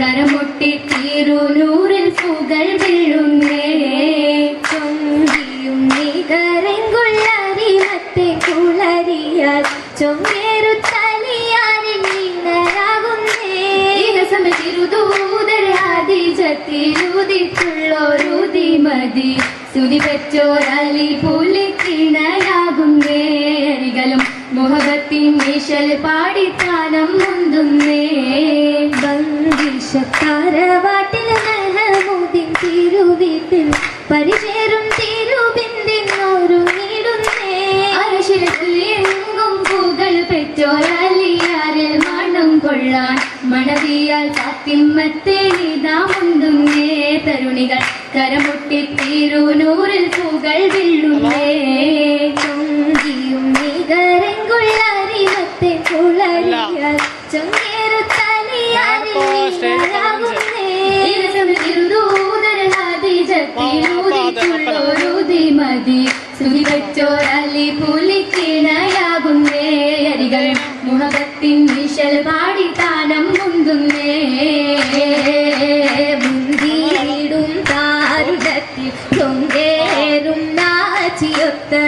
കരമുട്ടി തീരുനൂറിൽ പുകൾ വീഴുന്നേ ചൊങ്കിയും നികരെങ്കുള്ളരിമത്തെ കുളരിയാൽ ചൊങ്ങേറു തലിയാരിൽ നിന്നരാകുന്നേ ുള്ളോരുതിമതി സുതി പെറ്റോരലി പുലിക്കിണയാകുന്നേ അരികളും മുഹബത്തിൻ മിഷൽ പാടിത്താനം മുന്തുന്നേ ബന്ദിഷത്താരവാട്ടിൽ മെഹമൂദിൻ തിരുവീട്ടിൽ പരിചേരും തിരുബിന്ദിന്നൊരുങ്ങിടുന്നേ അരശിലെങ്കും പൂകൾ പെറ്റോരലിയാരിൽ മണം കൊള്ളാൻ മണവിയാൽ കാത്തിമ്മത്തെ നിതാമുന്തുന്നേ തരുണികൾ കരമുട്ടി തീരുനൂറിൽ പൂകൾ വിള്ളുന്നേ വെച്ചോരലി പുലിക്കിണയാകുന്നേ. അരികൾ മുഹബത്തിൻ വിശൽ പാടി താനം മുന്തുന്നേ. മുന്തിയിടും താരുടത്തിൽ ചൊങ്കേറും നാച്ചിയൊത്ത്.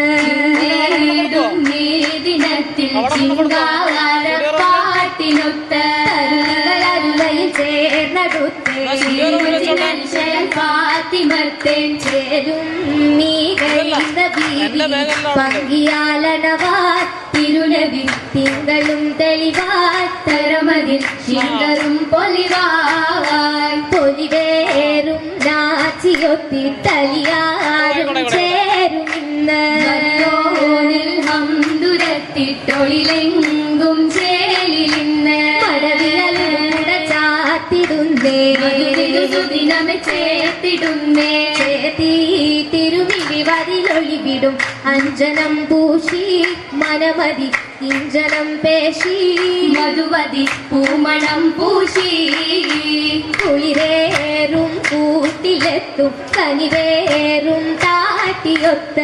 ദിനത്തിൽ നീ ഫാത്തിമർത്തേൻ ചേരും. നീ കഴിയുന്ന ബീവി പങ്കിയാലണവാർ തിരുനബി തിങ്കളും തെളിവാർ തരമതിൽ ശിങ്കറും പൊലിവേറും നാച്ചിയൊത്തി തലിയാരും ചേരും ഇന്ന്. വല്ലോനിൽ ഹംദുരത്തിട്ടൊളിലെങ്കും ചേലിലിന്ന് മടവിയലൂടെ ചാത്തിടുന്നേ. ദിനമെ ചേർത്തിടുന്നേ ചേത്തി തിരുമിഴി വരിലൊളിവിടും അഞ്ജനം പൂശി മനമതി ഇഞ്ചനം പേശി മധുവതി പൂമണം പൂശി. കുളിരേറും കൂട്ടിലെത്തും കനിവേറും താട്ടിയൊത്ത.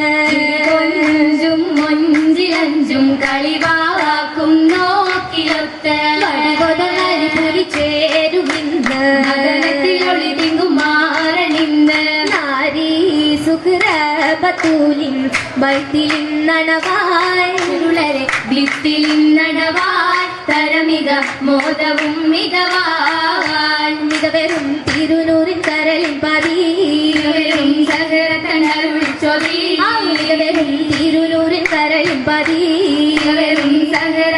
കൊഞ്ചും മൊഞ്ചിലഞ്ചും കളിവാക്കും നോക്കിലൊത്ത് വടികൊതങ്ങരി പുരി സുഹൃബത്തൂലിൻ ബൈത്തിലിന്നണവായി ഉരുളരെ മികവരും തിരുനൂറിൻ കരളിൻ പതി. ഇവരും സഹര മികവരും തിരുനൂറിൻ തരളിൻ പതി. ഇവരും സഹര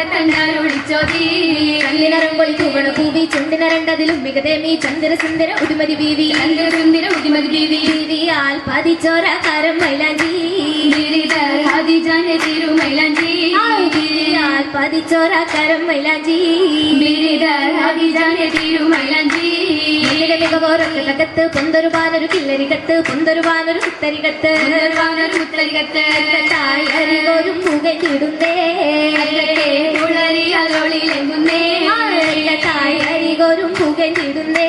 സുന്ദര ഉടുമതി ബീവി ചന്ദ്രസുന്ദര ഉദിമതി ബീവി ബീവിയാൽ പതിച്ചോര കരം മൈലാഞ്ചി. திரிதர் அதிஜன திருமயிலஞ்சி. திரியால் பதிச்சோர கருமயிலஞ்சி திரிதர் அதிஜன திருமயிலஞ்சி. கத்து பொந்தொரு பாலரு கில்லரி கத்து பொந்தொரு பாலரு குத்தரி கத்து பாலரு குத்தரி கத்து தாய் அறிவோரு புகை திடுந்தே உளறி அலோளிலே முன்னே தாய் அறிவோரும் புகை திடுந்தே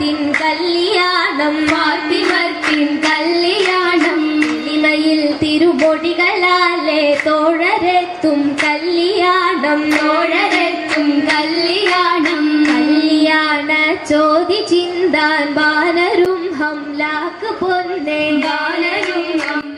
തിരുപാത്തിമത്തിൻ കല്യാണം ഫാത്തിമത്തിൻ കല്യാണം. ഇമയിൽ തിരുപൊടികളാലെ തോഴരെത്തും കല്യാണം തോഴരെത്തും കല്യാണം. കല്യാണ ചോതി ചിന്താൻ ബാനരും ഹംലാക്ക് പൊന്നേ. ഗാനരും